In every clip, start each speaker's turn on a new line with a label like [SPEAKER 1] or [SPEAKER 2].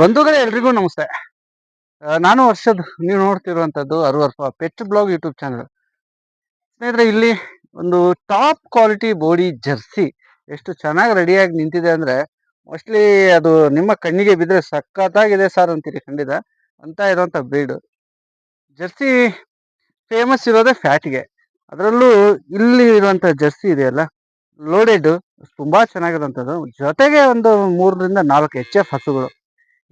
[SPEAKER 1] ಬಂಧುಗಳೇ ಎಲ್ರಿಗೂ ನಮಸ್ತೆ. ನಾನು ವರ್ಷದ, ನೀವು ನೋಡ್ತಿರುವಂಥದ್ದು ಅರುವರ್ಪ ಪೆಟ್ ಬ್ಲಾಗ್ ಯೂಟ್ಯೂಬ್ ಚಾನಲ್. ಸ್ನೇಹಿತರೆ, ಇಲ್ಲಿ ಒಂದು ಟಾಪ್ ಕ್ವಾಲಿಟಿ ಬೋಡಿ ಜರ್ಸಿ ಎಷ್ಟು ಚೆನ್ನಾಗಿ ರೆಡಿಯಾಗಿ ನಿಂತಿದೆ ಅಂದರೆ, ಮೋಸ್ಟ್ಲಿ ಅದು ನಿಮ್ಮ ಕಣ್ಣಿಗೆ ಬಿದ್ದರೆ ಸಖತ್ತಾಗಿದೆ ಸರ್ ಅಂತೀರಿ ಖಂಡಿತ. ಅಂತ ಇರುವಂತ ಬ್ರೀಡ್ ಜರ್ಸಿ ಫೇಮಸ್ ಇರೋದೇ ಫ್ಯಾಟ್ಗೆ. ಅದರಲ್ಲೂ ಇಲ್ಲಿ ಇರುವಂಥ ಜರ್ಸಿ ಇದೆಯಲ್ಲ ಲೋಡೆಡ್ ತುಂಬಾ ಚೆನ್ನಾಗಿರುವಂತದ್ದು. ಜೊತೆಗೆ ಒಂದು ಮೂರರಿಂದ ನಾಲ್ಕು ಎಚ್ ಎಫ್ ಹಸುಗಳು.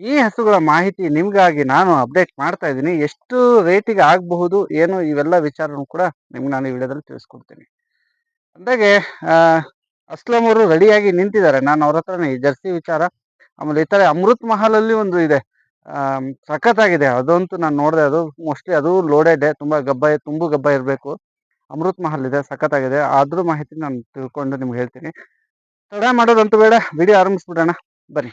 [SPEAKER 1] ಈ ಹಸುಗಳ ಮಾಹಿತಿ ನಿಮಗಾಗಿ ನಾನು ಅಪ್ಡೇಟ್ ಮಾಡ್ತಾ ಇದ್ದೀನಿ. ಎಷ್ಟು ರೇಟಿಗೆ ಆಗಬಹುದು, ಏನು ಇವೆಲ್ಲ ವಿಚಾರನೂ ಕೂಡ ನಿಮ್ಗೆ ನಾನು ಈ ವಿಡಿಯೋದಲ್ಲಿ ತಿಳಿಸ್ಕೊಡ್ತೀನಿ. ಅಂದಾಗೆ ಅಸ್ಲಂ ಅವರು ರೆಡಿಯಾಗಿ ನಿಂತಿದ್ದಾರೆ. ನಾನು ಅವ್ರ ಹತ್ರನೇ ಈ ಜರ್ಸಿ ವಿಚಾರ, ಆಮೇಲೆ ಈ ತರ ಅಮೃತ್ ಮಹಲ್ ಅಲ್ಲಿ ಒಂದು ಇದೆ. ಸಖತ್ತಾಗಿದೆ. ಅದಂತೂ ನಾನು ನೋಡಿದೆ, ಅದು ಮೋಸ್ಟ್ಲಿ ಅದು ಲೋಡೆಡ್ ತುಂಬಾ ಗಬ್ಬ ತುಂಬು ಗಬ್ಬ ಇರಬೇಕು. ಅಮೃತ್ ಮಹಲ್ ಇದೆ, ಸಖತ್ತಾಗಿದೆ. ಅದ್ರ ಮಾಹಿತಿ ನಾನು ತಿಳ್ಕೊಂಡು ನಿಮ್ಗೆ ಹೇಳ್ತೀನಿ. ತಡ ಮಾಡೋದಂತೂ ಬೇಡ ವಿಡಿಯೋ ಆರಂಭಿಸ್ಬಿಡೋಣ. ಬನ್ನಿ.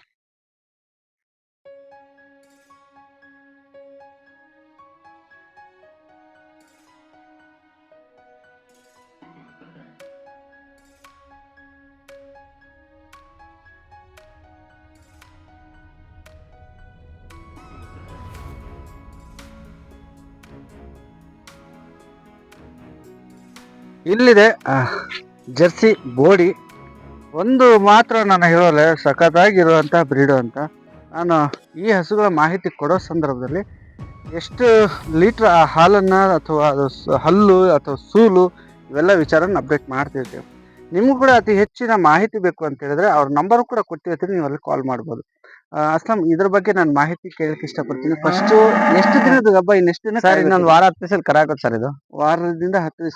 [SPEAKER 1] ಇಲ್ಲಿದೆ. ಜರ್ಸಿ ಬೋಡಿ ಒಂದು ಮಾತ್ರ ನಾನು ಹೇಳೋಲ್ಲ ಸಖತ್ತಾಗಿರುವಂಥ ಬ್ರೀಡು ಅಂತ. ನಾನು ಈ ಹಸುಗಳ ಮಾಹಿತಿ ಕೊಡೋ ಸಂದರ್ಭದಲ್ಲಿ ಎಷ್ಟು ಲೀಟ್ರ್ ಆ ಹಾಲನ್ನು ಅಥವಾ ಅದು ಹಲ್ಲು ಅಥವಾ ಸೂಲು ಇವೆಲ್ಲ ವಿಚಾರನ ಅಪ್ಡೇಟ್ ಮಾಡ್ತಿರ್ತೀವಿ. ನಿಮಗೂ ಕೂಡ ಅತಿ ಹೆಚ್ಚಿನ ಮಾಹಿತಿ ಬೇಕು ಅಂತ ಹೇಳಿದ್ರೆ ಅವ್ರ ನಂಬರ್ ಕೂಡ ಕೊಟ್ಟಿರ್ತೀನಿ, ನೀವು ಅಲ್ಲಿ ಕಾಲ್ ಮಾಡ್ಬೋದು. ಅಸ್ಲಂ ಇದ್ರ ಬಗ್ಗೆ ನಾನು ಮಾಹಿತಿ ಕೇಳಕ್ ಇಷ್ಟಪಡ್ತೀನಿ. ಫಸ್ಟ್ ಎಷ್ಟು ದಿನದ ಹಬ್ಬ ಇನ್ನೆಷ್ಟು ದಿನ
[SPEAKER 2] ಸರ್ ಇನ್ನೊಂದು ವಾರ ಹತ್ತು ದಿವಸ ಕರಾಕತ್ ಸರ್ ಇದು.
[SPEAKER 1] ವಾರದಿಂದ ಹತ್ತು
[SPEAKER 2] ದಿವಸ.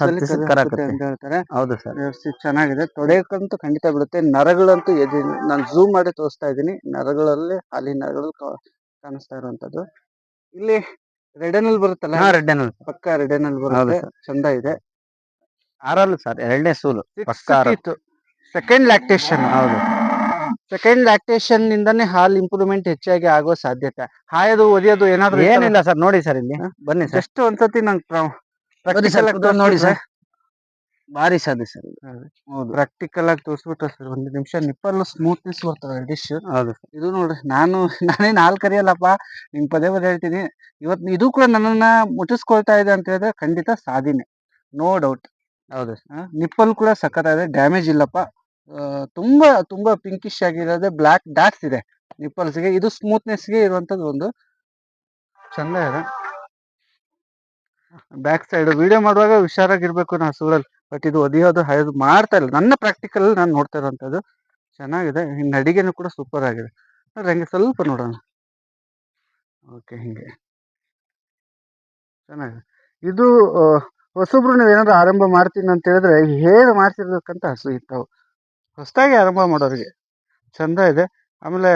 [SPEAKER 1] ಅಂತ ಹೇಳ್ತಾರೆ.
[SPEAKER 2] ಹೌದು ಸರ್.
[SPEAKER 1] ಚೆನ್ನಾಗಿದೆ. ತೊಡೆಯಕ್ಕಂತೂ ಖಂಡಿತ ಬಿಡುತ್ತೆ ನರಗಳಂತೂ ಎದೆ ನಾನು ಝೂಮ್ ಮಾಡಿ ತೋರಿಸ್ತಾ ಇದ್ದೀನಿ. ನರಗಳಲ್ಲಿ ಅಲ್ಲಿ ನರಗಳು ಕಾಣಿಸ್ತಾ ಇರುವಂತದ್ದು ಇಲ್ಲಿ ರೆಡನಲ್ಲಿ ಬರುತ್ತಲ್ಲ?
[SPEAKER 2] ಹಾ ರೆಡ್ ಅನಲ್
[SPEAKER 1] ಪಕ್ಕ ರೆಡನಲ್ಲಿ ಬರುತ್ತೆ. ಚಂದ ಇದೆ.
[SPEAKER 2] ಆರಲ್ಲ ಸರ್ ಎರಡನೇ ಸೂಲು. ಪಕ್ಕ
[SPEAKER 1] ಸೆಕೆಂಡ್ ಲ್ಯಾಕ್ಟೇಷನ್
[SPEAKER 2] ಹೌದು.
[SPEAKER 1] ಸೆಕೆಂಡ್ ಲ್ಯಾಕ್ಟೇಷನ್ ನಿಂದನೇ ಹಾಲ್ ಇಂಪ್ರೂವ್ಮೆಂಟ್ ಹೆಚ್ಚಾಗಿ ಆಗೋ ಸಾಧ್ಯತೆ. ಹಾಯೋದು ಒದಿಯೋದು ಏನಾದ್ರು
[SPEAKER 2] ಏನಿಲ್ಲ ಸರ್ ನೋಡಿ ಸರ್ ಇಲ್ಲಿ. ಬನ್ನಿ ಸರ್.
[SPEAKER 1] ಎಷ್ಟು ಒಂದ್ಸತಿ ನಂಗೆ
[SPEAKER 2] ನೋಡಿ ಸರ್. ಭಾರಿ ಸಾಧ್ಯ ಸರ್ ಹೌದು.
[SPEAKER 1] ಪ್ರಾಕ್ಟಿಕಲ್ ಆಗಿ ತೋರಿಸ್ಬಿಟ್ರೆ ಸರ್ ಒಂದು ನಿಮಿಷ ನಿಪ್ಪಲ್ಲು ಸ್ಮೂತ್ನೆಸ್ ಬರ್ತದೆ ಡಿಶ್
[SPEAKER 2] ಹೌದು
[SPEAKER 1] ಇದು ನೋಡ್ರಿ ನಾನು ನಾನೇನು ಹಾಲು ಕರಿಯಲ್ಲಪ್ಪ ನಿಂಗೆ ಪದೇ ಪದೇ ಹೇಳ್ತೀನಿ. ಇವತ್ತು ಇದು ಕೂಡ ನನ್ನನ್ನ ಮುಟ್ಟಿಸ್ಕೊಳ್ತಾ ಇದೆ ಅಂತ ಹೇಳಿದ್ರೆ ಖಂಡಿತ ಸಾಧಿನೆ. ನೋ ಡೌಟ್
[SPEAKER 2] ಹೌದು
[SPEAKER 1] ನಿಪ್ಪಲ್ ಕೂಡ ಸಖತ್ತಾಗಿದೆ ಡ್ಯಾಮೇಜ್ ಇಲ್ಲಪ್ಪ. ತುಂಬಾ ತುಂಬಾ ಪಿಂಕಿಶ್ ಆಗಿರೋದೇ ಬ್ಲ್ಯಾಕ್ ಡಾಟ್ಸ್ ಇದೆ. ನಿಪ್ಪಲ್ಸ್ಗೆ ಇದು ಸ್ಮೂತ್ನೆಸ್ಗೆ ಇರುವಂತದ್ದು ಒಂದು ಚಂದ ಇದೆ. ಬ್ಯಾಕ್ ಸೈಡ್ ವಿಡಿಯೋ ಮಾಡುವಾಗ ಹುಷಾರಾಗಿರ್ಬೇಕು ನಾ ಹಸುಗಳಲ್ಲಿ ಬಟ್ ಇದು ಒದಿಯೋದು ಹಾಯೋದು ಮಾಡ್ತಾ ಇಲ್ಲ. ನನ್ನ ಪ್ರಾಕ್ಟಿಕಲ್ ನಾನು ನೋಡ್ತಾ ಇರೋಂಥದ್ದು ಚೆನ್ನಾಗಿದೆ. ಇನ್ನು ಅಡಿಗೆನೂ ಕೂಡ ಸೂಪರ್ ಆಗಿದೆ. ಹಂಗೆ ಸ್ವಲ್ಪ ನೋಡೋಣ. ಓಕೆ ಹಿಂಗೆ. ಚೆನ್ನಾಗಿದೆ. ಇದು ಹೊಸಬ್ರು ನೀವು ಏನಾದ್ರು ಆರಂಭ ಮಾಡ್ತೀನಿ ಅಂತ ಹೇಳಿದ್ರೆ, ಹೇಗೆ ಮಾಡ್ತಿರ್ಬೇಕಂತ ಹಸು ಇರ್ತಾವೆ. ಹೊಸದಾಗಿ ಆರಂಭ ಮಾಡೋರಿಗೆ ಚಂದ ಇದೆ. ಆಮೇಲೆ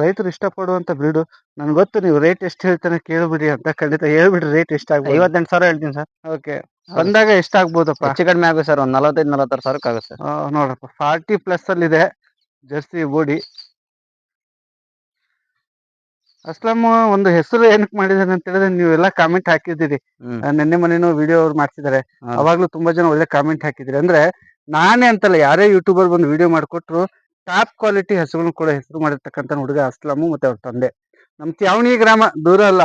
[SPEAKER 1] ರೈತರು ಇಷ್ಟಪಡುವಂಥ ಬ್ರೀಡು ನನಗೆ ಗೊತ್ತು ನೀವು ರೇಟ್ ಎಷ್ಟು ಹೇಳ್ತಾನೆ ಕೇಳಿಬಿಡಿ ಅಂತ ಖಂಡಿತ ಹೇಳ್ಬಿಡಿ ರೇಟ್ ಎಷ್ಟಾಗ್ಬೋದು
[SPEAKER 2] ಐವತ್ತೆಂಟು ಸಾವಿರ ಹೇಳ್ತೀನಿ ಸರ್.
[SPEAKER 1] ಓಕೆ ಬಂದಾಗ ಎಷ್ಟಾಗ್ಬೋದಪ್ಪ
[SPEAKER 2] ಹೆಚ್ಚು ಕಡಿಮೆ ಆಗುತ್ತೆ ಸರ್ ಒಂದು ನಲವತ್ತೈದು ನಲವತ್ತಾರು ಸಾವಿರಕ್ಕೆ ಆಗುತ್ತೆ
[SPEAKER 1] ನೋಡಪ್ಪ. ಫಾರ್ಟಿ ಪ್ಲಸ್ ಅಲ್ಲಿ ಇದೆ ಜರ್ಸಿ ಬೋಡಿ ಅಸ್ಲಂ ಒಂದು ಹೆಸರು ಏನಕ್ಕೆ ಮಾಡಿದಾರೆ ಅಂತ ಹೇಳಿದ್ರೆ ನೀವೆಲ್ಲ ಕಾಮೆಂಟ್ ಹಾಕಿದ್ದೀರಿ. ನಿನ್ನೆ ಮನೇನು ವಿಡಿಯೋ ಅವ್ರು ಮಾಡ್ತಿದ್ದಾರೆ. ಅವಾಗ್ಲೂ ತುಂಬಾ ಜನ ಒಳ್ಳೆ ಕಾಮೆಂಟ್ ಹಾಕಿದ್ರಿ. ಅಂದ್ರೆ ನಾನೇ ಅಂತಲ್ಲ ಯಾರೇ ಯೂಟ್ಯೂಬರ್ ಬಂದು ವಿಡಿಯೋ ಮಾಡಿಕೊಟ್ರು ಟಾಪ್ ಕ್ವಾಲಿಟಿ ಹಸುಗಳನ್ನ ಕೂಡ ಹೆಸರು ಮಾಡಿರ್ತಕ್ಕಂಥ ಹುಡುಗ ಅಸ್ಲಾಮು ಮತ್ತೆ ಅವ್ರ ತಂದೆ. ನಮ್ ತ್ಯಾವಣಿ ಗ್ರಾಮ ದೂರ ಅಲ್ಲ.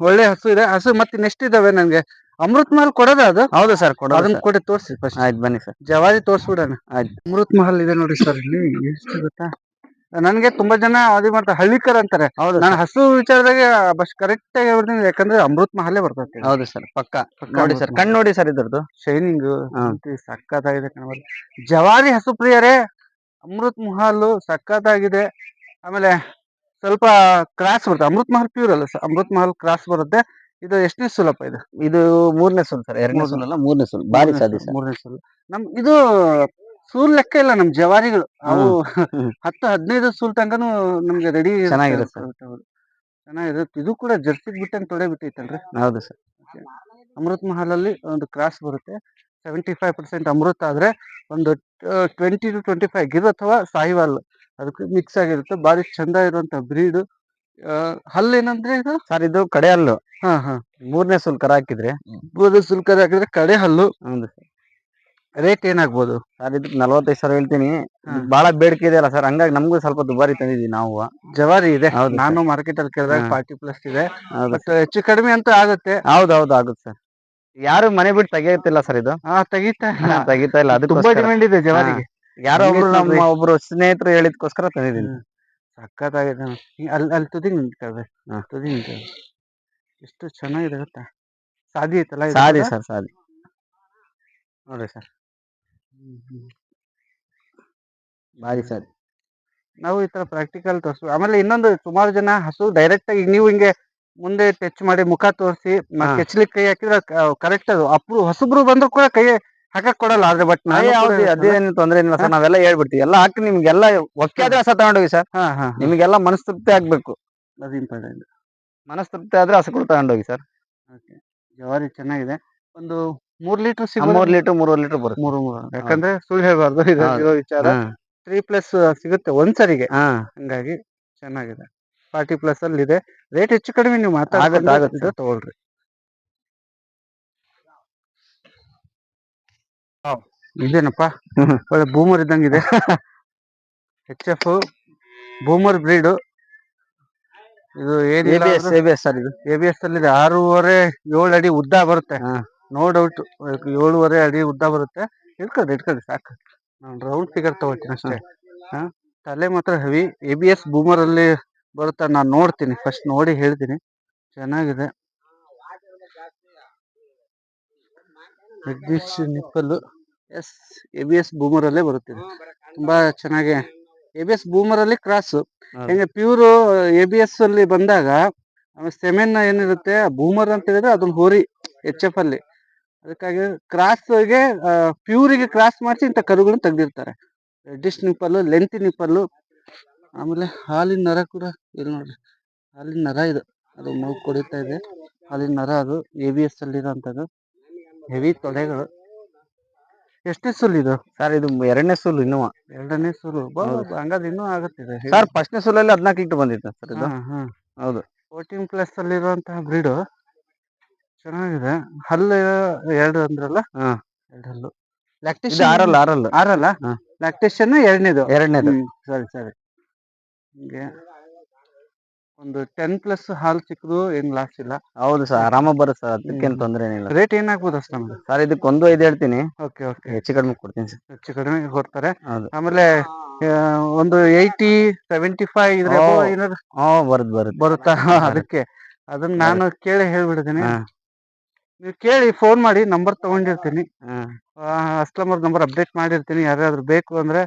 [SPEAKER 1] ಒಳ್ಳೆ ಹಸು ಇದೆ. ಹಸು ಮತ್ತೆ ನೆಕ್ಸ್ಟ್ ಇದಾವೆ ನನಗೆ? ಅಮೃತ್ ಮಹಲ್ ಕೊಡೋದ ಅದು?
[SPEAKER 2] ಹೌದು ಸರ್ ಕೊಡೋದು
[SPEAKER 1] ಅದನ್ನ. ಕೊಡಿ ತೋರಿಸಿ ಫಸ್ಟ್
[SPEAKER 2] ಆಯ್ತು ಬನ್ನಿ ಸರ್.
[SPEAKER 1] ಜವಾರಿ ತೋರಿಸ್ಬಿಡೋಣ.
[SPEAKER 2] ಆಯ್ತು.
[SPEAKER 1] ಅಮೃತ್ ಮಹಲ್ ಇದೆ ನೋಡಿ ಸರ್ ಇಲ್ಲಿ ಎಷ್ಟು ಗೊತ್ತಾ? ನನ್ಗೆ ತುಂಬಾ ಜನ ಅದೇ ಮಾಡ್ತಾರೆ. ಹಳ್ಳಿಕರ್ ಅಂತಾರೆ.
[SPEAKER 2] ಹೌದು
[SPEAKER 1] ನಾನು ಹಸು ವಿಚಾರದಾಗ ಬಸ್ ಕರೆಕ್ಟ್ ಆಗಿ ಹೇಳ್ಬಿಡ್ತೀನಿ. ಯಾಕಂದ್ರೆ ಅಮೃತ್ ಮಹಲೇ ಬರ್ತೈತೆ
[SPEAKER 2] ಹೌದು ಸರ್ ಪಕ್ಕ. ನೋಡಿ ಸರ್. ಕಣ್ಣು ನೋಡಿ ಸರ್ ಇದ್ರದ್ದು.
[SPEAKER 1] ಶೈನಿಂಗ್ ಸಕ್ಕತ್ತಾಗಿದೆ ಕಣ್ಬಾರ್ದು ಜವಾರಿ ಹಸು ಪ್ರಿಯರೇ ಅಮೃತ್ ಮಹಲ್ ಸಕ್ಕತ್ತಾಗಿದೆ ಆಮೇಲೆ ಸ್ವಲ್ಪ ಕ್ರಾಸ್ ಬರುತ್ತೆ ಅಮೃತ್ ಮಹಲ್ ಪ್ಯೂರ್ ಅಲ್ಲ ಸರ್. ಅಮೃತ್ ಮಹಲ್ ಕ್ರಾಸ್ ಬರುತ್ತೆ. ಇದು ಎಷ್ಟನೇ ಸುಲಭ ಇದು?
[SPEAKER 2] ಇದು ಮೂರನೇ ಸುಲ್ ಸರ್ ಎರಡನೇ ಸುಲ್ ಅಲ್ಲ ಮೂರನೇ ಸುಲ್.
[SPEAKER 1] ಬಾರಿ
[SPEAKER 2] ಸಾಧಿಸ
[SPEAKER 1] ಮೂರನೇ ಸುಲ್. ನಮ್ ಇದು ಸೂಲ್ ಲೆಕ್ಕ ಇಲ್ಲ ನಮ್ ಜವಾರಿಗಳು. ಅವು. ಹತ್ತು ಹದಿನೈದು ಸೂಲ್ ತನಕನು ನಮ್ಗೆ ರೆಡಿ
[SPEAKER 2] ಚೆನ್ನಾಗಿರುತ್ತೆ.
[SPEAKER 1] ಚೆನ್ನಾಗಿದೆ ಇದು ಕೂಡ ಜರ್ಸಿ ಬಿಟ್ಟಂಗೆ ತೊಡೆ ಬಿಟ್ಟೈತಲ್ರಿ?
[SPEAKER 2] ಹೌದು ಸರ್.
[SPEAKER 1] ಅಮೃತ್ ಮಹಲ್ ಅಲ್ಲಿ ಒಂದು ಕ್ರಾಸ್ ಬರುತ್ತೆ. ಸೆವೆಂಟಿ ಫೈವ್ ಪರ್ಸೆಂಟ್ ಅಮೃತ ಆದ್ರೆ ಒಂದು twenty two twenty five Gir ಅಥವಾ ಸಾಯಿವಾಲ್ ಅದಕ್ಕೆ ಮಿಕ್ಸ್ ಆಗಿರುತ್ತೆ. ಬಾರಿ ಚಂದ ಇರುವಂತ ಬ್ರೀಡ್ ಹಲ್ಲು ಏನಂದ್ರೆ ಇದು?
[SPEAKER 2] ಸರ್ ಇದು ಕಡೆ ಹಲ್ಲು.
[SPEAKER 1] ಹಾ ಹಾ.
[SPEAKER 2] ಮೂರನೇ ಸುಲ್ಕರ ಹಾಕಿದ್ರೆ.
[SPEAKER 1] ಮೂರನೇ ಸುಲ್ಕರ ಹಾಕಿದ್ರೆ ಕಡೆ ಹಲ್ಲು.
[SPEAKER 2] ಹೌದು ಸರ್.
[SPEAKER 1] ರೇಟ್ ಏನಾಗ್ಬೋದು
[SPEAKER 2] ಸರ್ ಇದಕ್ಕೆ ನಲ್ವತ್ತೈದು ಸಾವಿರ ಹೇಳ್ತೀನಿ. ಬಹಳ ಬೇಡಿಕೆ ಇದೆಯಲ್ಲ ಸರ್. ಹಂಗಾಗಿ ನಮಗೂ ಸ್ವಲ್ಪ ದುಬಾರಿ ತಂದಿದ್ದೀವಿ ನಾವು.
[SPEAKER 1] ಜವಾರಿ ಇದೆ.
[SPEAKER 2] ಹೌದು sir.
[SPEAKER 1] ನಾನು ಮಾರ್ಕೆಟ್ ಅಲ್ಲಿ ಕೇಳಿದಾಗ
[SPEAKER 2] ಹಾ.
[SPEAKER 1] ಫಾರ್ಟಿ ಪ್ಲಸ್ ಇದೆ.
[SPEAKER 2] ಹೌದು
[SPEAKER 1] ಬಟ್ ಹೆಚ್ಚು ಕಡಿಮೆ ಅಂತೂ ಆಗುತ್ತೆ.
[SPEAKER 2] ಹೌದು ಹೌದು ಆಗುತ್ತೆ ಸರ್. ಯಾರು ಮನೆ ಬಿಟ್ಟು ತೆಗೆಯುತ್ತಿಲ್ಲ ಸರ್ ಇದು?
[SPEAKER 1] ಹಾ ತೆಗಿತಾ ಇಲ್ಲ.
[SPEAKER 2] ತೆಗಿತಾ ಇಲ್ಲ.
[SPEAKER 1] ತುಂಬಾ ಡಿಮ್ಯಾಂಡ್ ಇದೆ ಜವಾರಿಗೆ.
[SPEAKER 2] ಯಾರೋ ಒಬ್ರು
[SPEAKER 1] ಹಂಗೆ
[SPEAKER 2] ನಮ್ಮ
[SPEAKER 1] ನೋಡ್ರಿ.
[SPEAKER 2] ಒಬ್ರು ಸ್ನೇಹಿತರು ಹೇಳಿದ್ಕೋಸ್ಕರ ತಂದಿದ್ದೀನಿ.
[SPEAKER 1] ಸಖತ್ ಆಗಿದೆ ನೋಡಿ. ಹಿಂಗ್ ಅಲ್ಲಿ ಅಲ್ಲಿ ತುದಿ ನಿಂತ್ಕೊಳ್ಬೇಕು
[SPEAKER 2] ಹಾ.
[SPEAKER 1] ತುದಿ ನಿಂತ್ಕೊಳ್ಬೇಕು. ಎಷ್ಟು ಚೆನ್ನಾಗಿದೆ ಗೊತ್ತಾ? ಸಾದಿ ಐತಲ್ಲ ಇದು
[SPEAKER 2] ಸಾದಿ
[SPEAKER 1] ಕೂಡ?
[SPEAKER 2] ಸರ್ ಸಾದಿ. ನೋಡ್ರಿ ಸರ್. ಬಾರಿ ಸರ್.
[SPEAKER 1] ನಾವು ಈ ತರ ಪ್ರಾಕ್ಟಿಕಲ್ ತೋರಿಸ್ ಆಮೇಲೆ ಇನ್ನೊಂದು ಸುಮಾರು ಜನ ಹಸು ಡೈರೆಕ್ಟ್ ಆಗಿ ನೀವು ಹಿಂಗೆ ಮುಂದೆ ಟಚ್ ಮಾಡಿ ಮುಖ ತೋರಿಸಿ ಕೆಚ್ಲಿಕ್ ಕೈ ಹಾಕಿದ್ರೆ ಕರೆಕ್ಟ್ ಅದು. ಅಪ್ರೂ ಹಸುಬ್ರು ಬಂದ್ರು ಕೂಡ ಕೈ ಹಾಕಕ್ ಕೊಡಲ್ಲ ಆದ್ರೆ ಬಟ್
[SPEAKER 2] ಹೌದು ಅದೇನು ತೊಂದ್ರೆ ಇಲ್ಲ ಸರ್. ನಾವೆಲ್ಲ ಹೇಳ್ಬಿಡ್ತೀವಿ. ಎಲ್ಲ ಹಾಕಿ ನಿಮ್ಗೆಲ್ಲ ಒಕ್ಕೆ ಆದ್ರೆ ಹಸ ತಗೊಂಡೋಗಿ ಸರ್.
[SPEAKER 1] ನಿಮ್ಗೆಲ್ಲ ಹಾ
[SPEAKER 2] ನಿಮಗೆಲ್ಲ ಮನಸ್ತೃಪ್ತಿ ಆಗ್ಬೇಕು.
[SPEAKER 1] ಅದು ಇಂಪಾರ್ಟೆಂಟ್
[SPEAKER 2] ಮನಸ್ತೃಪ್ತಿ ಆದ್ರೆ ಹಸುಗಳು ತಗೊಂಡೋಗಿ ಸರ್.
[SPEAKER 1] ಜವಾರಿ ಚೆನ್ನಾಗಿದೆ. ಒಂದು ಮೂರ್ ಲೀಟರ್
[SPEAKER 2] ಮೂರ್ ಲೀಟರ್ ಮೂರುವರೆ ಲೀಟರ್ ಬರುತ್ತೆ.
[SPEAKER 1] ಮೂರು ಮೂರು. ಯಾಕಂದ್ರೆ ಸುಳ್ಳು ಹೇಳ್ಬಾರ್ದು ಇರೋ ವಿಚಾರ. ತ್ರೀ ಪ್ಲಸ್ ಸಿಗುತ್ತೆ ಒಂದ್ಸರಿಗೆ. ಹಂಗಾಗಿ ಚೆನ್ನಾಗಿದೆ. ಫಾರ್ಟಿ ಪ್ಲಸ್ ಅಲ್ಲಿ ಇದೆ. ರೇಟ್ ಹೆಚ್ಚು ಕಡಿಮೆ ನೀವು. ಇದು ತಗೊಳ್ರಿ. ಇದೇನಪ್ಪ? ಒಳ್ಳೆ ಬೂಮರ್ ಇದ್ದಂಗಿದೆ. ಎಚ್ ಎಫ್ ಬೂಮರ್ ಬ್ರೀಡ್ ಇದು ಏನಿಲ್ಲ
[SPEAKER 2] ABS ಸರ್ ಇದು.
[SPEAKER 1] ಎ ಬಿ ಎಸ್ ಅಲ್ಲಿ ಇದೆ ಆರೂವರೆ ಏಳು ಅಡಿ ಉದ್ದ ಬರುತ್ತೆ.
[SPEAKER 2] ಹಾ.
[SPEAKER 1] ನೋ ಡೌಟ್ ಏಳುವರೆ ಅಡಿ ಉದ್ದ ಬರುತ್ತೆ. ಇಟ್ಕೊಳ್ಳಿ ಇಟ್ಕೊಳ್ಳಿ ಸಾಕು. ನಾನು ರೌಂಡ್ ಫಿಗರ್ ತೊಗೊಳ್ತೀನಿ ಅಷ್ಟೇ. ಹಾಂ? ತಲೆ ಮಾತ್ರ heavy A B S boomer ಅಲ್ಲಿ ಬರುತ್ತಾ ನಾನು ನೋಡ್ತೀನಿ. ಫಸ್ಟ್ ನೋಡಿ ಹೇಳ್ತೀನಿ. ಚೆನ್ನಾಗಿದೆ. Jagadish nipple S A B S boomer ಅಲ್ಲೇ ಬರುತ್ತಿದೆ ತುಂಬಾ ಚೆನ್ನಾಗಿ. ಎ ಬಿ ಎಸ್ ಬೂಮರ್ ಅಲ್ಲಿ ಕ್ರಾಸ್ ಹೆಂಗ ಪ್ಯೂರ್ ಎ ಬಿ ಎಸ್ ಅಲ್ಲಿ ಬಂದಾಗ ಸೆಮೆನ್ ಏನಿರುತ್ತೆ ಬೂಮರ್ ಅಂತ ಹೇಳಿದ್ರೆ ಅದೊಂದು ಹೋರಿ ಎಚ್ ಎಫ್ ಅಲ್ಲಿ. ಅದಕ್ಕಾಗಿ ಕ್ರಾಸ್ಗೆ ಪ್ಯೂರಿಗೆ ಕ್ರಾಸ್ ಮಾಡಿಸಿ ಇಂಥ ಕರುಗಳನ್ನ ತೆಗ್ದಿರ್ತಾರೆ. ಡಿಶ್ ನಿಪ್ಪಲ್ಲು ಲೆಂತಿ ನಿಪ್ಪಲ್ಲು ಆಮೇಲೆ ಹಾಲಿನ ನರ ಕೂಡ ಇಲ್ಲಿ ನೋಡ್ರಿ. ಹಾಲಿನ ನರ ಇದು. ಅದು ಮೂ ಕೊಡಿತಾ ಇದೆ. ಹಾಲಿನ ನರ ಅದು ಎ ಬಿ ಎಸ್ ಅಲ್ಲಿ ಇರೋಂಥದ್ದು ಹೆವಿ ತೊಡೆಗಳು ಎಷ್ಟೇ ಸುಲ್ ಇದು?
[SPEAKER 2] ಸರ್ ಇದು ಎರಡನೇ ಸುಲ್ಲು ಇನ್ನೂ
[SPEAKER 1] ಎರಡನೇ ಸುಲು. ಹಂಗಾದ್ರೆ ಇನ್ನೂ ಆಗುತ್ತಿದೆ
[SPEAKER 2] ಸರ್ ಫಸ್ಟ್ನೇ ಸುಲಲ್ಲಿ ಹದಿನಾಲ್ಕು ಇಟ್ಟು ಬಂದಿತ್ತು ಸರ್ ಇದು. ಹೌದು.
[SPEAKER 1] ಫೋರ್ಟೀನ್ ಪ್ಲಸ್ ಅಲ್ಲಿರುವಂತಹ ಬ್ರೀಡು ಚೆನ್ನಾಗಿದೆ. ಹಲ್ಲು ಎರಡು ಅಂದ್ರಲ್ಲ?
[SPEAKER 2] ಹಾ.
[SPEAKER 1] ಎರಡು ಹಲ್ಲು.
[SPEAKER 2] ಇದು
[SPEAKER 1] ಲ್ಯಾಕ್ಟೇಷನ್
[SPEAKER 2] ಆರಲ್ಲ ಆರಲ್ಲ.
[SPEAKER 1] ಆರಲ್ಲ?
[SPEAKER 2] ಹಾ.
[SPEAKER 1] ಲ್ಯಾಕ್ಟೇಷನ್ ಎರಡನೇದು.
[SPEAKER 2] ಎರಡನೇದು.
[SPEAKER 1] ಹ್ಮ್, ಸರಿ ಸರಿ. ಹಿಂಗೆ. ಒಂದು ಟೆನ್ ಪ್ಲಸ್ ಹಾಲ್ ಚಿಕ್ಕದು ಏನ್ ಲಾಸ್ ಇಲ್ಲ?
[SPEAKER 2] ಹೌದು ಸರ್ ಆರಾಮ ಬರುತ್ತೆ ಸರ್ ಅದಕ್ಕೇನು. ತೊಂದರೆ ಏನಿಲ್ಲ.
[SPEAKER 1] ರೇಟ್ ಏನಾಗ್ಬೋದು ಅಷ್ಟು ನಮ್ಗೆ
[SPEAKER 2] ಸರ್ ಇದಕ್ಕೆ ಒಂದು ಐದು ಹೇಳ್ತೀನಿ.
[SPEAKER 1] Okay okay.
[SPEAKER 2] ಹೆಚ್ಚು ಕಡಿಮೆ ಕೊಡ್ತೀನಿ ಸರ್.
[SPEAKER 1] ಹೆಚ್ಚು ಕಡಿಮೆ ಕೊಡ್ತಾರೆ.
[SPEAKER 2] ಹೌದು.
[SPEAKER 1] ಆಮೇಲೆ ಆ, ಒಂದು ಏಯ್ಟಿ ಸೆವೆಂಟಿ ಫೈವ್ ಇದ್ರೆ
[SPEAKER 2] ಓ.
[SPEAKER 1] ಏನಾದ್ರು
[SPEAKER 2] ಹಾ ಬರುತ್ತೆ ಬರುತ್ತೆ.
[SPEAKER 1] ಬರುತ್ತಾ? ಅದಕ್ಕೆ. ಅದನ್ನ ನಾನು ಕೇಳಿ ಹೇಳ್ಬಿಡ್ತೀನಿ
[SPEAKER 2] ಹಾ.
[SPEAKER 1] ನೀವು ಕೇಳಿ ಫೋನ್ ಮಾಡಿ ನಂಬರ್ ತಗೊಂಡಿರ್ತೀನಿ.
[SPEAKER 2] ಅಸ್ಟಮರ್
[SPEAKER 1] ಕಸ್ಟಮರ್ ನಂಬರ್ ಅಪ್ಡೇಟ್ ಮಾಡಿರ್ತೀನಿ. ಯಾರ್ಯಾದ್ರು ಬೇಕು ಅಂದ್ರೆ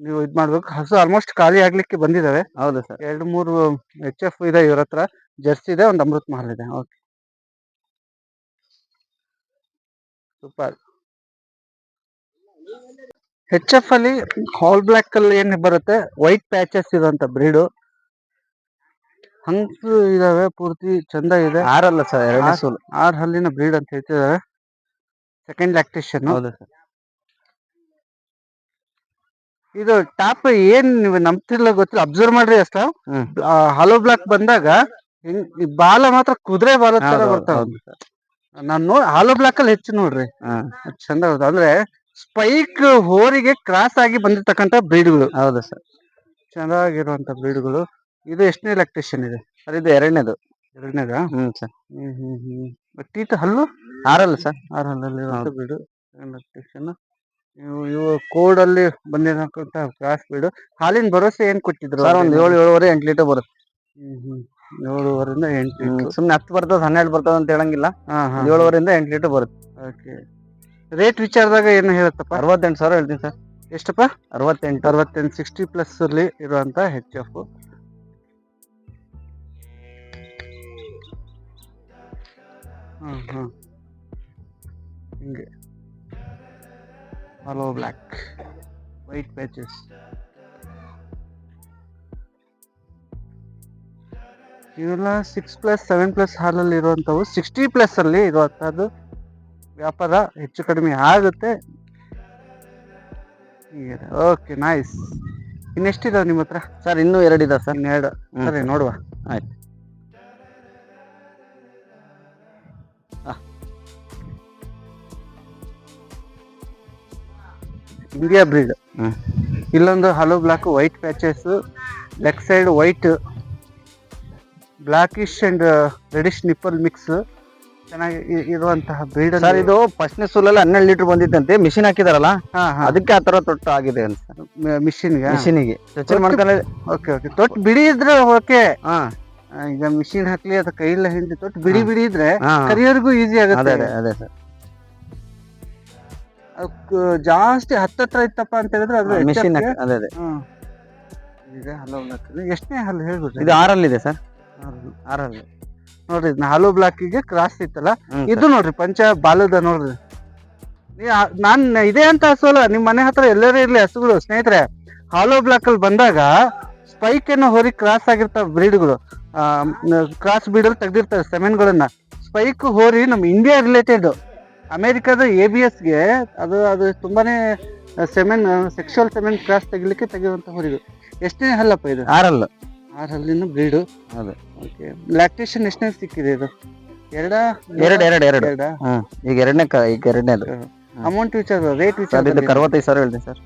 [SPEAKER 1] ನೀವು ಇದು ಮಾಡ್ಬೇಕು. ಹಸು ಆಲ್ಮೋಸ್ಟ್ ಖಾಲಿ ಆಗ್ಲಿಕ್ಕೆ ಬಂದಿದಾವೆ.
[SPEAKER 2] ಹೌದು ಸರ್.
[SPEAKER 1] ಎರಡು ಮೂರು ಎಚ್ ಎಫ್ ಇದೆ ಇವ್ರ ಹತ್ರ. ಜರ್ಸಿ ಇದೆ ಒಂದು ಅಮೃತ್ ಮಹಲ್ ಇದೆ. ಓಕೆ. ಸೂಪರ್. ಹೆಚ್ ಎಫ್ ಅಲ್ಲಿ ಹಾಲ್ ಬ್ಲಾಕ್ ಅಲ್ಲಿ ಏನ್ ಬರುತ್ತೆ? ವೈಟ್ ಪ್ಯಾಚಸ್ ಇರುವಂತ ಬ್ರೀಡು ಹಂಗು ಇದಾವೆ ಪೂರ್ತಿ ಚಂದ ಇದೆ.
[SPEAKER 2] ಆರಲ್ಲ ಸರ್ ಎರಡನೇ ಸೋಲ್.
[SPEAKER 1] ಆರ್ ಹಲ್ಲಿನ ಬ್ರೀಡ್ ಅಂತ ಹೇಳ್ತಿದ್ದಾರೆ ಸೆಕೆಂಡ್ ಲ್ಯಾಕ್ಟೇಷನ್
[SPEAKER 2] ಹೌದು ಸರ್.
[SPEAKER 1] ಇದು ಟಾಪ್ ಏನ್ ನೀವು ನಂಬ್ತಿರ್ಲ ಗೊತ್ತಿಲ್ಲ. ಅಬ್ಸರ್ವ್ ಮಾಡ್ರಿ ಅಷ್ಟ. ಹಲೋ ಬ್ಲಾಕ್ ಬಂದಾಗ ಬಾಲ ಮಾತ್ರ ಕುದುರೆ ಬಾಲ ತರ ಬರ್ತಾವ. ನಾನು ನೋ ಹಾಲೋ ಬ್ಲಾಕ್ ಅಲ್ಲಿ ಹೆಚ್ಚು ನೋಡ್ರಿ. ಚಂದ ಅಂದ್ರೆ ಸ್ಪೈಕ್ ಹೋರಿಗೆ ಕ್ರಾಸ್ ಆಗಿ ಬಂದಿರ್ತಕ್ಕಂತ ಬ್ರೀಡ್ಗಳು.
[SPEAKER 2] ಹೌದು ಸರ್.
[SPEAKER 1] ಚೆನ್ನಾಗಿರುವಂತ ಬ್ರೀಡ್ಗಳು. ಇದು ಎಷ್ಟನೇ ಎಲೆಕ್ಟ್ರಿಷಿಯನ್ ಇದೆ?
[SPEAKER 2] ಸರ್ ಇದು ಎರಡನೇದು.
[SPEAKER 1] ಎರಡನೇದಾ?
[SPEAKER 2] ಹ್ಞೂ ಸರ್.
[SPEAKER 1] ಹ್ಞೂ ಹ್ಞೂ ಹ್ಮ್. ಟೀತ್ ಹಲ್ಲು?
[SPEAKER 2] ಆರಲ್ಲ ಸರ್.
[SPEAKER 1] ಆರ್ ಬಿಡು. ಎಲೆಕ್ಟ್ರಿಷಿಯನ್ ಇವು ಇವು ಕೋಡ್ ಅಲ್ಲಿ ಬಂದಿರತಕ್ಕಂತ ಕ್ರಾಸ್ ಬಿಡು. ಹಾಲಿನ ಭರವಸೆ ಏನು ಕೊಟ್ಟಿದ್ರು
[SPEAKER 2] ಸರ್ ಒಂದು ಏಳು ಏಳುವರೆ ಎಂಟು ಲೀಟರ್ ಬರುತ್ತೆ.
[SPEAKER 1] ಹ್ಮ್ ಹ್ಮ್. ಏಳುವರೆಯಿಂದ ಎಂಟು ಲೀಟರ್ ಸುಮ್ಮನೆ
[SPEAKER 2] ಸುಮ್ನೆ ಹತ್ತು ಬರ್ತದೆ ಹನ್ನೆರಡು ಬರ್ತದ ಅಂತ ಹೇಳಂಗಿಲ್ಲ.
[SPEAKER 1] ಹಾಂ
[SPEAKER 2] ಏಳುವರೆಯಿಂದ ಎಂಟು ಲೀಟರ್ ಬರುತ್ತೆ.
[SPEAKER 1] ಓಕೆ ರೇಟ್ ವಿಚಾರದಾಗ ಏನು ಹೇಳುತ್ತಪ್ಪ?
[SPEAKER 2] ಅರವತ್ತೆಂಟು ಸಾವಿರ ಹೇಳ್ತೀನಿ ಸರ್.
[SPEAKER 1] ಎಷ್ಟಪ್ಪ?
[SPEAKER 2] ಅರವತ್ತೆಂಟು.
[SPEAKER 1] ಅರವತ್ತೆಂಟು ಸಿಕ್ಸ್ಟಿ ಪ್ಲಸ್ ಅಲ್ಲಿ ಇರುವಂತ ಹೆಚ್ ಎಫ್ ಹ್ಮ್ ಹ್ಮ್. ಹಿಂಗೆ. ಹಲೋ ಬ್ಲ್ಯಾಕ್ ವೈಟ್ ಪ್ಯಾಚಸ್ ಇವೆಲ್ಲ ಸಿಕ್ಸ್ ಪ್ಲಸ್ ಸೆವೆನ್ ಪ್ಲಸ್ ಹಾಲಲ್ಲಿ ಇರುವಂಥವು ಸಿಕ್ಸ್ಟಿ ಪ್ಲಸ್ ಅಲ್ಲಿ ಇರುವಂಥದ್ದು ವ್ಯಾಪಾರ ಹೆಚ್ಚು ಕಡಿಮೆ ಆಗುತ್ತೆ. ಓಕೆ ನೈಸ್ ಇನ್ನೆಷ್ಟಿದಾವೆ ನಿಮ್ಮ ಹತ್ರ
[SPEAKER 2] ಸರ್ ಇನ್ನೂ ಎರಡಿದೆ ಸರ್.
[SPEAKER 1] ಇನ್ನೆರಡು. ಸರಿ ನೋಡುವ.
[SPEAKER 2] ಆಯ್ತು.
[SPEAKER 1] ಇಂಡಿಯಾ ಬ್ರೀಡ್ ಇಲ್ಲೊಂದು hello black white patches leg side white blackish and reddish nipple mix ಚೆನ್ನಾಗಿ ಇರುವಂತಹ ಬ್ರೀಡ್
[SPEAKER 2] ಸರ್ ಇದು ಫಸ್ಟ್ನೇ ಸೂಲಲ್ಲಿ ಹನ್ನೆರಡು ಲೀಟರ್ ಬಂದಿತ್ತಂತೆ ಮಿಷಿನ್ ಹಾಕಿದಾರಲ್ಲ? ಅದಕ್ಕೆ ಆ ತರ ತೊಟ್ಟು ಆಗಿದೆ ಅಂತ.
[SPEAKER 1] ಮಿಷಿನ್ಗೆ
[SPEAKER 2] ಮಿಷಿನಿಗೆ ಮಾಡ್ಕೊಂಡ್ರೆ
[SPEAKER 1] ಓಕೆ ಓಕೆ ತೊಟ್ಟು ಬಿಡಿ ಇದ್ರೆ ಓಕೆ
[SPEAKER 2] ಹಾ.
[SPEAKER 1] ಈಗ ಮಿಷಿನ್ ಹಾಕ್ಲಿ ಅಥವಾ ಕೈಲ ಹಿಂಡಿ ತೊಟ್ಟು ಬಿಡಿ ಬಿಡಿ ಇದ್ರೆ ಕರಿಯೋರ್ಗೂ ಈಸಿ ಆಗುತ್ತೆ.
[SPEAKER 2] ಅದೇ ಸರ್
[SPEAKER 1] ಜಾಸ್ತಿ ಹತ್ತತ್ರ ಇತ್ತಪ್ಪ ಅಂತ ಹೇಳಿದ್ರೆ ಅದು
[SPEAKER 2] ಮಿಷಿನ್ ಅದೇ ಅದೇ.
[SPEAKER 1] ಇದೆ ಹಲೋ ಬ್ಲಾಕ್ ಎಷ್ಟನೇ ಹಲ್ಲು ಹೇಳ್ಬಿಡ್ರಿ
[SPEAKER 2] ಇದು ಆರಲ್ಲಿದೆ ಸರ್.
[SPEAKER 1] ಆರು.
[SPEAKER 2] ಆರಲ್ಲಿ.
[SPEAKER 1] ನೋಡ್ರಿ ಹಲೋ ಬ್ಲಾಕಿಗೆ ಕ್ರಾಸ್ ಇತ್ತಲ್ಲ? ಇದು ನೋಡ್ರಿ ಪಂಚ ಬಾಲದ ನೋಡ್ರಿ. ನಾನ್ ಇದೆ ಅಂತ ಹಸುವಲ್ಲ ನಿಮ್ ಮನೆ ಹತ್ರ ಎಲ್ಲರೂ ಇರ್ಲಿ ಹಸುಗಳು ಸ್ನೇಹಿತರೆ. ಹಾಲೋ ಬ್ಲಾಕ್ ಅಲ್ಲಿ ಬಂದಾಗ ಸ್ಪೈಕ್ ಏನೋ ಹೊರಿ ಕ್ರಾಸ್ ಆಗಿರ್ತಾವ ಬ್ರೀಡ್ಗಳು ಕ್ರಾಸ್ ಬ್ರೀಡ್ ಅಲ್ಲಿ ತೆಗ್ದಿರ್ತಾರೆ ಸೆಮೆನ್ಗಳನ್ನ ಸ್ಪೈಕ್ ಹೋರಿ ನಮ್ ಇಂಡಿಯಾ ರಿಲೇಟೆಡ್ ಅಮೆರಿಕದ ಎ ಬಿ ಎಸ್ಗೆ ಅದು ಅದು ತುಂಬಾನೇ ಸೆಮೆನ್ ಸೆಕ್ಷುವಲ್ ಸೆಮೆನ್ ಕ್ರಾಸ್ ತೆಗಿಲಿಕ್ಕೆ ತೆಗೆಯುವಂತ ಹೊರಿದು ಎಷ್ಟನೇ ಹಲ್ಲಪ್ಪ ಇದು?
[SPEAKER 2] ಆರಲ್ಲ.
[SPEAKER 1] ಆರ್ ಹಲ್ಲಿನ ಬ್ರೀಡು
[SPEAKER 2] ಹೌದು
[SPEAKER 1] ಓಕೆ ಲ್ಯಾಕ್ಟೇಷನ್ ಎಷ್ಟನೇ ಸಿಕ್ಕಿದೆ ಇದು? ಎರಡ?
[SPEAKER 2] ಎರಡು ಎರಡು ಎರಡು.
[SPEAKER 1] ಎರಡ?
[SPEAKER 2] ಹ್ಮ್ ಈಗ ಎರಡನೇ ಕ ಈಗ ಎರಡನೇ
[SPEAKER 1] ಅಮೌಂಟ್ ವಿಚಾರ ರೇಟ್
[SPEAKER 2] ಸರ್
[SPEAKER 1] ವಿಚಾರ
[SPEAKER 2] ಇದು ಅರವತ್ತೈದು ಸಾವಿರ ಹೇಳ್ತೀನಿ ಸರ್.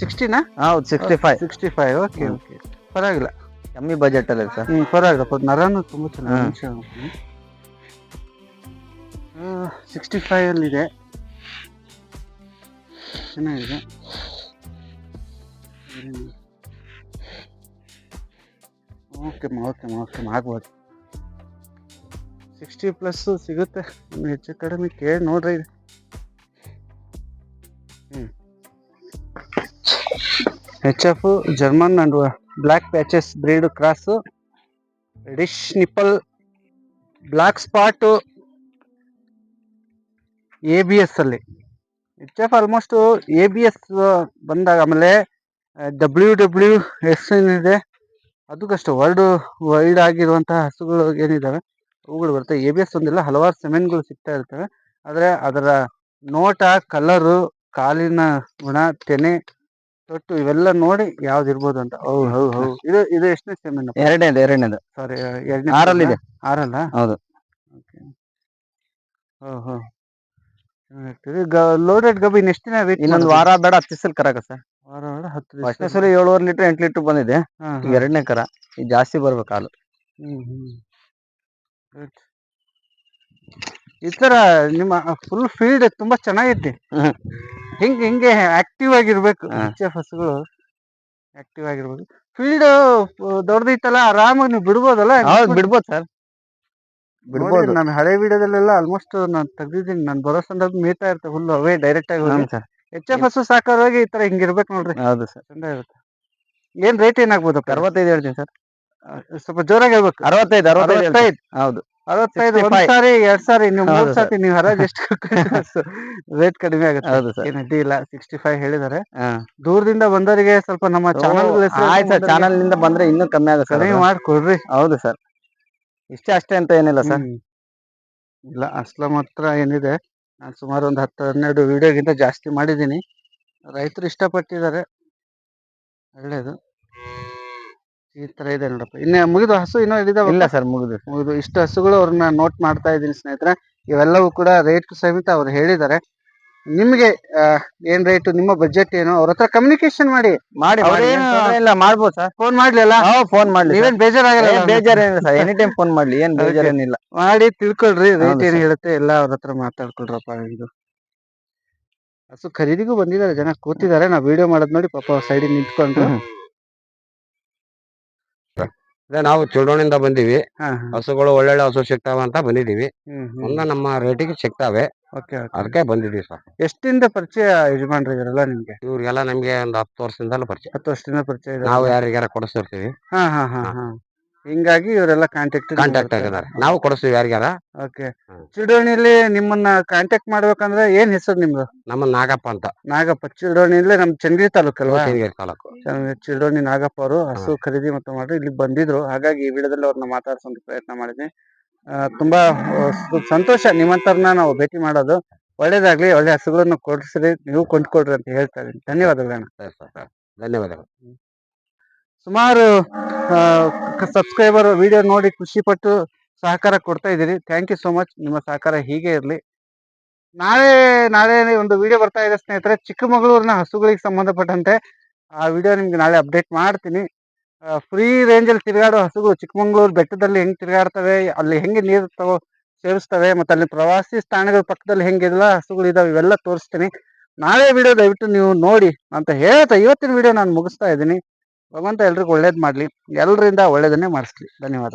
[SPEAKER 1] ಸಿಕ್ಸ್ಟಿನಾ
[SPEAKER 2] ಹೌದು sixty five
[SPEAKER 1] sixty five okay okay ಪರವಾಗಿಲ್ಲ.
[SPEAKER 2] ಕಮ್ಮಿ ಬಜೆಟ್ ಅಲ್ಲಿ ಸರ್.
[SPEAKER 1] ಹ್ಞೂ ಪರವಾಗಿಲ್ಲ. ನರನು ತುಂಬಾ. ಚೆನ್ನಾಗಿ ಸಿಕ್ಸ್ಟಿ ಫೈವಲ್ಲಿದೆ ಚೆನ್ನಾಗಿದೆ. ಓಕೆ ಓಕೆ ಓಕೆ ಆಗ್ಬೋದು. ಸಿಕ್ಸ್ಟಿ ಪ್ಲಸ್ಸು ಸಿಗುತ್ತೆ. ಹೆಚ್ಚು ಕಡಿಮೆ ಕೇಳಿ ನೋಡ್ರಿ. ಹ್ಞೂ H F German and black patches breed cross reddish nipple black spot A B ಎಸ್ಸಲ್ಲಿ H F almost A B S ಬಂದಾಗ ಆಮೇಲೆ ಡಬ್ಲ್ಯೂ ಡಬ್ಲ್ಯೂ ಎಸ್ ಏನಿದೆ ಅದಕ್ಕಷ್ಟು ವರ್ಲ್ಡ್ ವೈಡ್ ಆಗಿರುವಂತಹ ಹಸುಗಳು ಏನಿದ್ದಾವೆ ಅವುಗಳು ಬರುತ್ತೆ. ಎ ಬಿ ಎಸ್ ಒಂದಿಲ್ಲ ಹಲವಾರು ಸೆಮೆನ್ಗಳು ಸಿಗ್ತಾ ಇರ್ತವೆ. ಆದರೆ ಅದರ ನೋಟ ಕಲರು ಕಾಲಿನ ಗುಣ ತೆನೆ ತೊಟ್ಟು ಇವೆಲ್ಲ ನೋಡಿ ಯಾವ್ದು ಇರ್ಬೋದು ಅಂತ. ಹೌದು ಹೌದು ಹೌದು. ಇದು ಇದು ಎಷ್ಟನೇ ಸೆಮೆನ್
[SPEAKER 2] ಎರಡನೇದು ಎರಡನೇದು.
[SPEAKER 1] ಸಾರಿ ಎರಡನೇ
[SPEAKER 2] ಆರಲ್ಲಿದೆ.
[SPEAKER 1] ಆರಲ್ಲ?
[SPEAKER 2] ಹೌದು.
[SPEAKER 1] ಓಹೋ ಲೋಡೆಡ್ ಗಬ್ ಇನ್ನು ಎಷ್ಟು ದಿನ ವೇಟ್
[SPEAKER 2] ಇನ್ನೊಂದು ವಾರ ಬೇಡ ಹತ್ತು ದಿವಸ ಕರಾಕ ಸರ್.
[SPEAKER 1] ವಾರ ವಾರ ಹತ್ತು ದಿವಸ
[SPEAKER 2] ಫಸ್ಟ್ನೇ ಏಳುವರೆ ಲೀಟರ್ ಎಂಟು ಲೀಟರ್ ಬಂದಿದೆ.
[SPEAKER 1] ಹಾ,
[SPEAKER 2] ಈಗ ಎರಡನೇ ಕರ. ಈಗ ಜಾಸ್ತಿ ಬರ್ಬೇಕು ಹಾಲು.
[SPEAKER 1] ಹ್ಮ್ ಹ್ಮ್. Good. ಈ ತರ ನಿಮ್ಮ ಫುಲ್ ಫೀಲ್ಡ್ ತುಂಬಾ ಚೆನ್ನಾಗೈತಿ.
[SPEAKER 2] ಹ್ಮ್.
[SPEAKER 1] ಹಿಂಗೆ ಹಿಂಗೆ ಆಕ್ಟಿವ್ ಆಗಿರ್ಬೇಕು.
[SPEAKER 2] ಹಾ.
[SPEAKER 1] ಎಚ್ ಹಸುಗಳು ಆಕ್ಟಿವ್ ಆಗಿರ್ಬೇಕು. ಫೀಲ್ಡ್ ದೊಡ್ಡದೈತಲ್ಲ ಆರಾಮಾಗಿ ನೀವು ಬಿಡ್ಬೋದಲ್ಲ?
[SPEAKER 2] ಹೌದು ಬಿಡ್ಬೋದು ಸರ್. ಬಿಡ್ಬೋದು.
[SPEAKER 1] ನಮ್ಮ ಹಳೆ ವಿಡಿಯೋದಲ್ಲೆಲ್ಲ ಆಲ್ಮೋಸ್ಟ್ ನಾನು ತೆಗ್ದಿದ್ದೀನಿ. ನಾನು ಬರೋ ಸಂದರ್ಭ ಮೇಯ್ತಾ ಇರ್ತೇವೆ ಹುಲ್ಲು ಅವೇ ಡೈರೆಕ್ಟ್ ಆಗಿ
[SPEAKER 2] ಹೋಗಿ. ಸರ್.
[SPEAKER 1] ಎಚ್ ಎಫ್ ಹಸು ಸಾಕೋರ್ವಾಗಿ ಈ ತರ ಹಿಂಗಿರ್ಬೇಕು ನೋಡ್ರಿ.
[SPEAKER 2] ಹೌದು ಸರ್.
[SPEAKER 1] ಚಂದ ಇರುತ್ತೆ. ಏನ್ ರೇಟ್ ಏನಾಗ್ಬೋದು
[SPEAKER 2] ಅರವತ್ತೈದು ಹೇಳ್ತೀನಿ ಸರ್.
[SPEAKER 1] ಸ್ವಲ್ಪ ಜೋರಾಗಿ ಹೇಳ್ಬೇಕು.
[SPEAKER 2] ಅರವತ್ತೈದು ಅರವತ್ತೈದು ಹೌದು.
[SPEAKER 1] ಅರವತ್ತೈದು ಒಂದ್
[SPEAKER 2] 65.
[SPEAKER 1] ಸಾರಿ ಎರಡ್ ಸಾರಿ ನೀವು ಮೂರ್ ಸಾರಿ ನೀವು ಹರಾಜ್ ಎಷ್ಟು ರೇಟ್ ಕಡಿಮೆ ಆಗುತ್ತೆ.
[SPEAKER 2] ಹೌದು ಸರ್.
[SPEAKER 1] ಏನು ಇಲ್ಲ. ಸಿಕ್ಸ್ಟಿ ಫೈವ್ ಹೇಳಿದ್ದಾರೆ ದೂರದಿಂದ ಬಂದವರಿಗೆ ಸ್ವಲ್ಪ ನಮ್ಮ ಚಾನಲ್
[SPEAKER 2] ಆಯ್ತು ಸರ್. ಚಾನಲ್ನಿಂದ ಬಂದ್ರೆ ಇನ್ನೂ ಕಮ್ಮಿ ಆಗುತ್ತೆ ಸರ್.
[SPEAKER 1] ಕಡಿಮೆ. ಮಾಡ್ಕೊಡ್ರಿ.
[SPEAKER 2] ಹೌದು ಸರ್. ಇಷ್ಟೇ ಅಷ್ಟೇ ಅಂತ ಏನಿಲ್ಲ ಸರ್.
[SPEAKER 1] ಹ್ಮ್. ಇಲ್ಲ ಅಸ್ಲ ಮಾತ್ರ ಏನಿದೆ. ನಾನು ಸುಮಾರು ಒಂದು ಹತ್ತು ಹನ್ನೆರಡು ವಿಡಿಯೋಗಿಂತ ಜಾಸ್ತಿ ಮಾಡಿದ್ದೀನಿ. ರೈತರು ಇಷ್ಟಪಟ್ಟಿದ್ದಾರೆ. ಒಳ್ಳೇದು. ಈ ತರ ಇದೆ ನೋಡಪ್ಪ. ಇನ್ನ ಮುಗಿದು ಹಸು ಇನ್ನೂ ಇದಾವ
[SPEAKER 2] ಇಲ್ಲ ಸರ್ ಮುಗಿದು.
[SPEAKER 1] ಮುಗಿದು. ಇಷ್ಟು ಹಸುಗಳು ಅವ್ರನ್ನ ನೋಟ್ ಮಾಡ್ತಾ ಇದ್ದೀನಿ ಸ್ನೇಹಿತರೆ. ಇವೆಲ್ಲವೂ ಕೂಡ ರೇಟ್ ಸಮೇತ ಅವ್ರು ಹೇಳಿದ್ದಾರೆ. ನಿಮಗೆ ಆ, ಏನ್ ರೇಟ್ ನಿಮ್ಮ ಬಜೆಟ್ ಏನು? ಅವ್ರ ಹತ್ರ ಕಮ್ಯುನಿಕೇಶನ್ ಮಾಡಿ.
[SPEAKER 2] ಮಾಡಿ ಮಾಡಿ.
[SPEAKER 1] ಅವ್ರೇನು-
[SPEAKER 2] ತೊಂದ್ರೆ ಇಲ್ಲ ಮಾಡ್ಬೋದು ಸರ್.
[SPEAKER 1] ಫೋನ್ ಮಾಡ್ಲಿಲ್ಲ?
[SPEAKER 2] ಫೋನ್ ಮಾಡ್ಲಿ
[SPEAKER 1] ನೀವೇನ್ ಬೇಜಾರಾಗಲ್ಲ
[SPEAKER 2] ಏನ್ ಬೇಜಾರೇನಿಲ್ಲ ಸರ್. ಎನಿ ಟೈಮ್ ಫೋನ್ ಮಾಡ್ಲಿ. ಏನ್ ಬೇಜಾರೇನಿಲ್ಲ.
[SPEAKER 1] ಮಾಡಿ ತಿಳ್ಕೊಳ್ರಿ. ರೇಟ್ ಏನ್. ಹೇಳುತ್ತೆ ಎಲ್ಲ ಅವ್ರ ಹತ್ರ ಮಾತಾಡ್ಕೊಳ್ರಪ್ಪ ಇದು. ಹಸು ಖರೀದಿಗೂ ಬಂದಿದ್ದಾರೆ. ಜನ ಕೂತಿದ್ದಾರೆ. ನಾವು ವಿಡಿಯೋ ಮಾಡೋದ್ ನೋಡಿ ಪಾಪ ಸೈಡ್ ನಿಂತ್ಕೊಂಡು.
[SPEAKER 3] ಅದೇ ನಾವು ಚುಡೋಣಿಂದ ಬಂದಿವಿ.
[SPEAKER 1] ಹಾ
[SPEAKER 3] ಹಸುಗಳು ಒಳ್ಳೊಳ್ಳೆ ಹಸು ಸಿಗ್ತಾವ ಅಂತ ಬಂದಿದೀವಿ.
[SPEAKER 1] ಹ್ಮ್
[SPEAKER 3] ನಮ್ಮ ರೇಟಿಗೆ ಸಿಗ್ತಾವೆ.
[SPEAKER 1] ಓಕೆ
[SPEAKER 3] ಅದಕ್ಕೆ ಬಂದಿದ್ದೀವಿ ಸರ್.
[SPEAKER 1] ಎಷ್ಟಿಂದ ಪರಿಚಯ ಯಜಮಾನ್ರಿ ಇವರೆಲ್ಲ ನಿಮ್ಗೆ?
[SPEAKER 3] ಇವ್ರಿಗೆಲ್ಲ ನಮ್ಗೆ ಒಂದು ಹತ್ತು ವರ್ಷದಿಂದಲೂ ಪರಿಚಯ.
[SPEAKER 1] ಹತ್ತು ವರ್ಷದಿಂದ ಪರಿಚಯ ಇದೆ
[SPEAKER 3] ನಾವು ಯಾರಿಗಾರ ಕೊಡಿಸ್ತಿರ್ತೀವಿ.
[SPEAKER 1] ಹಾ ಹಾ ಹಾ ಹಾ. ಹಿಂಗಾಗಿ ಇವರೆಲ್ಲ ಕಾಂಟ್ಯಾಕ್ಟ್
[SPEAKER 3] ಕಾಂಟ್ಯಾಕ್ಟ್ ಆಗಿದ್ದಾರೆ. ನಾವು ಕೊಡಿಸ್ತೀವಿ ಯಾರಿಗಾರ.
[SPEAKER 1] ಓಕೆ. ಚಿಡೋಣಿಲಿ ನಿಮ್ಮನ್ನ ಕಾಂಟ್ಯಾಕ್ಟ್ ಮಾಡ್ಬೇಕಂದ್ರೆ ಏನ್ ಹೆಸರು ನಿಮ್ದು?
[SPEAKER 3] ನಮ್ಮ ನಾಗಪ್ಪ ಅಂತ.
[SPEAKER 1] ನಾಗಪ್ಪ. ಚಿಡೋಣಿಲಿ ನಮ್ ಚಂದ್ರಿ ತಾಲೂಕಲ್ವಾ?
[SPEAKER 3] ಶಿವಗಂಗೆ ತಾಲೂಕು.
[SPEAKER 1] ಚಿಡೋಣಿ ನಾಗಪ್ಪ ಅವರು ಹಸು ಖರೀದಿ ಮತ್ತು ಮಾಡಿ ಇಲ್ಲಿ ಬಂದಿದ್ರು. ಹಾಗಾಗಿ ಈ ವಿಡಿಯೋದಲ್ಲಿ ಅವ್ರನ್ನ ಮಾತಾಡ್ಸೋಂತ ಪ್ರಯತ್ನ ಮಾಡಿದ್ವಿ. ತುಂಬಾ ಸಂತೋಷ. ನಿಮ್ಮಂತರ್ನ ನಾವು ಭೇಟಿ ಮಾಡೋದು ಒಳ್ಳೇದಾಗ್ಲಿ. ಒಳ್ಳೆ ಹಸುಗಳನ್ನು ಕೊಡಿಸ್ರಿ. ನೀವು ಕೊಂಡ್ಕೊಡ್ರಿ ಅಂತ ಹೇಳ್ತಾ
[SPEAKER 3] ಸರಿ ಸರ್ ಸರ್. ಧನ್ಯವಾದಗಳು.
[SPEAKER 1] ಸುಮಾರು ಸಬ್ಸ್ಕ್ರೈಬರ್ ವಿಡಿಯೋ ನೋಡಿ ಖುಷಿ ಪಟ್ಟು ಸಹಕಾರ ಕೊಡ್ತಾ ಇದ್ದೀರಿ. ಥ್ಯಾಂಕ್ ಯು ಸೋ ಮಚ್ ನಿಮ್ಮ ಸಹಕಾರ ಹೀಗೆ ಇರಲಿ. ನಾಳೆ ನಾಳೆ ಒಂದು ವಿಡಿಯೋ ಬರ್ತಾ ಇದೆ ಸ್ನೇಹಿತರೆ. ಚಿಕ್ಕಮಗಳೂರಿನ ಹಸುಗಳಿಗೆ ಸಂಬಂಧಪಟ್ಟಂತೆ ಆ ವಿಡಿಯೋ ನಿಮ್ಗೆ ನಾಳೆ ಅಪ್ಡೇಟ್ ಮಾಡ್ತೀನಿ. ಫ್ರೀ ರೇಂಜಲ್ಲಿ ತಿರುಗಾಡೋ ಹಸುಗಳು ಚಿಕ್ಕಮಗಳೂರು ಬೆಟ್ಟದಲ್ಲಿ ಹೆಂಗೆ ತಿರುಗಾಡ್ತವೆ, ಅಲ್ಲಿ ಹೆಂಗೆ ನೀರು ತಗೋ ಸೇವಿಸ್ತವೆ, ಮತ್ತು ಅಲ್ಲಿ ಪ್ರವಾಸಿ ಸ್ಥಾನಗಳ ಪಕ್ಕದಲ್ಲಿ ಹೆಂಗೆಲ್ಲ ಹಸುಗಳು ಇದಾವೆ, ಇವೆಲ್ಲ ತೋರಿಸ್ತೀನಿ. ನಾಳೆ ವಿಡಿಯೋ ದಯವಿಟ್ಟು ನೀವು ನೋಡಿ ಅಂತ ಹೇಳ್ತಾ, ಇವತ್ತಿನ ವಿಡಿಯೋ ನಾನು ಮುಗಿಸ್ತಾ ಇದ್ದೀನಿ. ಭಗವಂತ ಎಲ್ರಿಗೂ ಒಳ್ಳೇದು ಮಾಡಲಿ. ಎಲ್ಲರಿಂದ ಒಳ್ಳೇದನ್ನೇ ಮಾಡಿಸ್ಲಿ. ಧನ್ಯವಾದ.